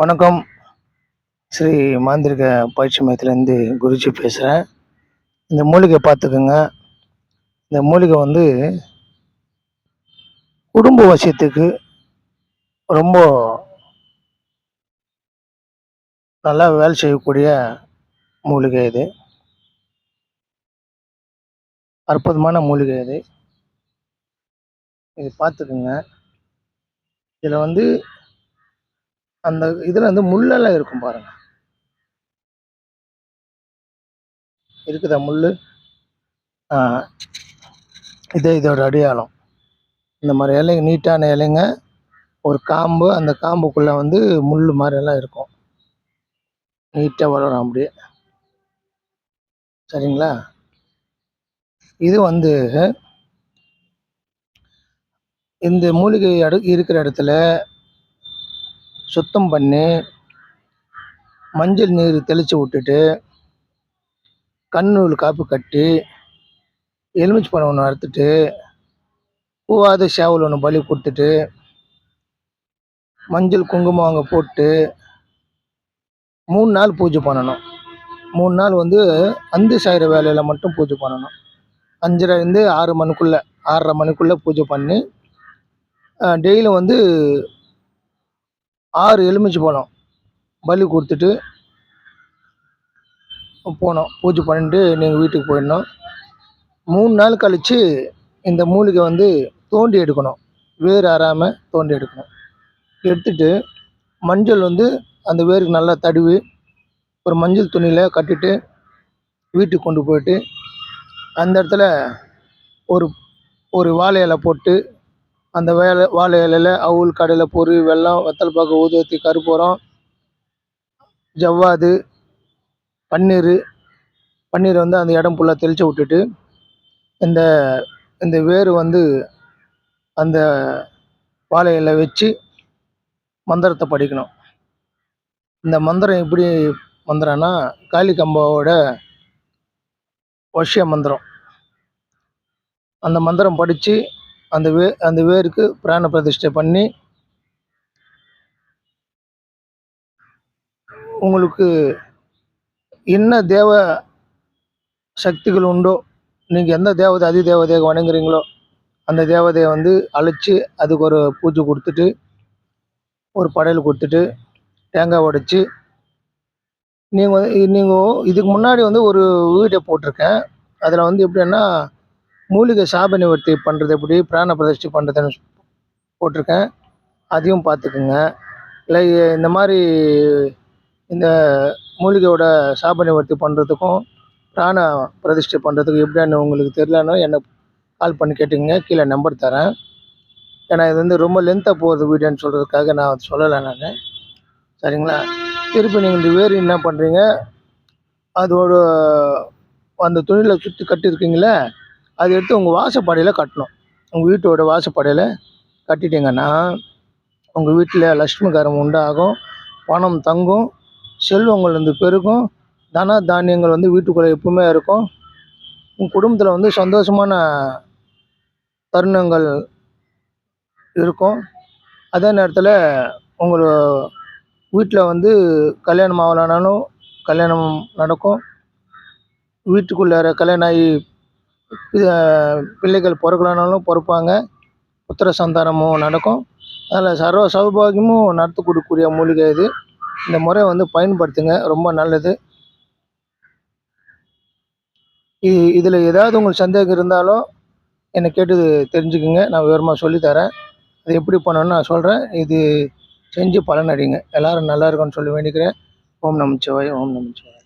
வணக்கம். ஸ்ரீ மாந்திரிக பயிற்சி மையத்திலேருந்து குருஜி பேசுகிறேன் இந்த மூலிகை பார்த்துக்குங்க. இந்த மூலிகை வந்து குடும்ப வசியத்துக்கு ரொம்ப நல்லா வேலை செய்யக்கூடிய மூலிகை இது. அற்புதமான மூலிகை இது. இது பார்த்துக்குங்க. இதில் வந்து அந்த இதில் வந்து முள்ளெல்லாம் இருக்கும் பாருங்க. இருக்குதா முள் இதே இதோட அடையாளம். இந்த மாதிரி இலைங்க நீட்டான இலைங்க. ஒரு காம்பு அந்த காம்புக்குள்ளே வந்து முள் மாதிரியெல்லாம் இருக்கும். நீட்டாக வளரும் அப்படியே. சரிங்களா? இது வந்து இந்த மூலிகை அடு இருக்கிற இடத்துல சுத்தம் பண்ணி மஞ்சள் நீர் தெளித்து விட்டுட்டு கண்ணூல் காப்பு கட்டி எலுமிச்சை பழம் ஒன்று அறுத்துட்டு பூவாத சேவல் ஒன்று பலி கொடுத்துட்டு மஞ்சள் குங்குமம் அங்கே போட்டு மூணு நாள் பூஜை பண்ணணும். மூணு நாள் வந்து அந்து சாயிற வேலையில் மட்டும் பூஜை பண்ணணும். அஞ்சரைலேருந்து ஆறு மணிக்குள்ளே ஆறரை மணிக்குள்ளே பூஜை பண்ணி டெய்லியும் வந்து ஆறு எலுமிச்சை பழம் பலி கொடுத்துட்டு போனோம். பூஜை பண்ணிட்டு நீங்கள் வீட்டுக்கு போயிடணும். மூணு நாள் கழித்து இந்த மூலிகை வந்து தோண்டி எடுக்கணும். வேர் அறாமல் தோண்டி எடுக்கணும். எடுத்துட்டு மஞ்சள் வந்து அந்த வேருக்கு நல்லா தடுவி ஒரு மஞ்சள் துணியில் கட்டிட்டு வீட்டுக்கு கொண்டு போயிட்டு அந்த இடத்துல ஒரு ஒரு வாழை இலை போட்டு அந்த வேலை வாழை இலையில அவுள் கடலை பொறி வெல்லம் வத்தல் பாக்கு ஊதுவத்தி கருப்பூரம் ஜவ்வாது பன்னீர் பன்னீர் வந்து அந்த இடம் ஃபுல்லாக தெளித்து விட்டுட்டு இந்த இந்த வேர் வந்து அந்த வாழை இலை வச்சு மந்திரத்தை படிக்கணும். இந்த மந்திரம் எப்படி மந்திரம்னா காளி கம்பாவோட வஷ்ய மந்திரம். அந்த மந்திரம் படித்து அந்த வே அந்த வேருக்கு பிராண பிரதிஷ்டை பண்ணி உங்களுக்கு என்ன தேவ சக்திகள் உண்டோ நீங்கள் எந்த தேவதை அதி தேவதையை வணங்குறீங்களோ அந்த தேவதையை வந்து அழைச்சி அதுக்கு ஒரு பூஜை கொடுத்துட்டு ஒரு படையல் கொடுத்துட்டு தேங்காய் உடைச்சி நீங்கள் வந்து நீங்கள் இதுக்கு முன்னாடி வந்து ஒரு வீடியோ போட்டிருக்கேன். அதில் வந்து எப்படின்னா மூலிகை சாப நிவர்த்தி பண்ணுறது எப்படி பிராண பிரதிஷ்டை பண்ணுறதுன்னு போட்டிருக்கேன். அதையும் பார்த்துக்குங்க. இல்லை இந்த மாதிரி இந்த மூலிகையோட சாப நிவர்த்தி பண்ணுறதுக்கும் பிராண பிரதிஷ்டை பண்ணுறதுக்கு எப்படின்னு உங்களுக்கு தெரியலன்னா என்னை கால் பண்ணி கேட்டுங்க கீழே நம்பர் தரேன். ஏன்னா இது வந்து ரொம்ப லென்த்தாக போகிறது வீடியோன்னு சொல்கிறதுக்காக நான் சொல்லலை நான். சரிங்களா? திருப்பி நீங்கள் இந்த வேர் என்ன பண்ணுறீங்க அதோட அந்த துணியில் சுற்றி கட்டியிருக்கீங்களே அதை எடுத்து உங்கள் வாசப்படையில் கட்டணும். உங்கள் வீட்டோட வாசப்படையில் கட்டிட்டீங்கன்னா உங்கள் வீட்டில் லக்ஷ்மிகரம் உண்டாகும் பணம் தங்கும் செல்வங்கள் வந்து பெருகும் தன தானியங்கள் வந்து வீட்டுக்குள்ளே எப்பவுமே இருக்கும். உங்கள் குடும்பத்தில் வந்து சந்தோஷமான தருணங்கள் இருக்கும். அதே நேரத்தில் உங்கள் வீட்டில் வந்து கல்யாணம் ஆகலைனாலும் கல்யாணம் நடக்கும். வீட்டுக்குள்ளே கல்யாணம் ஆகி பிள்ளைகள் பிறக்கலனாலும் பிறப்பாங்க. புத்திர சந்தானமும் நடக்கும். அதில் சர்வ சௌபாகியமும் நடத்தி கொடுக்கக்கூடிய மூலிகை இது. இந்த முறை வந்து பயன்படுத்துங்க. ரொம்ப நல்லது. இது இதில் ஏதாவது உங்களுக்கு சந்தேகம் இருந்தாலும் என்னை கேட்டு தெரிஞ்சுக்குங்க. நான் விவரமாக சொல்லித்தரேன். அது எப்படி பண்ணணும்னு நான் சொல்கிறேன் இது செஞ்சு பலனடைங்க எல்லோரும் நல்லா இருக்கும்னு சொல்லி வேண்டிக்கிறேன். ஓம் நமச்சிவாய் ஓம் நமச்சிவாய்.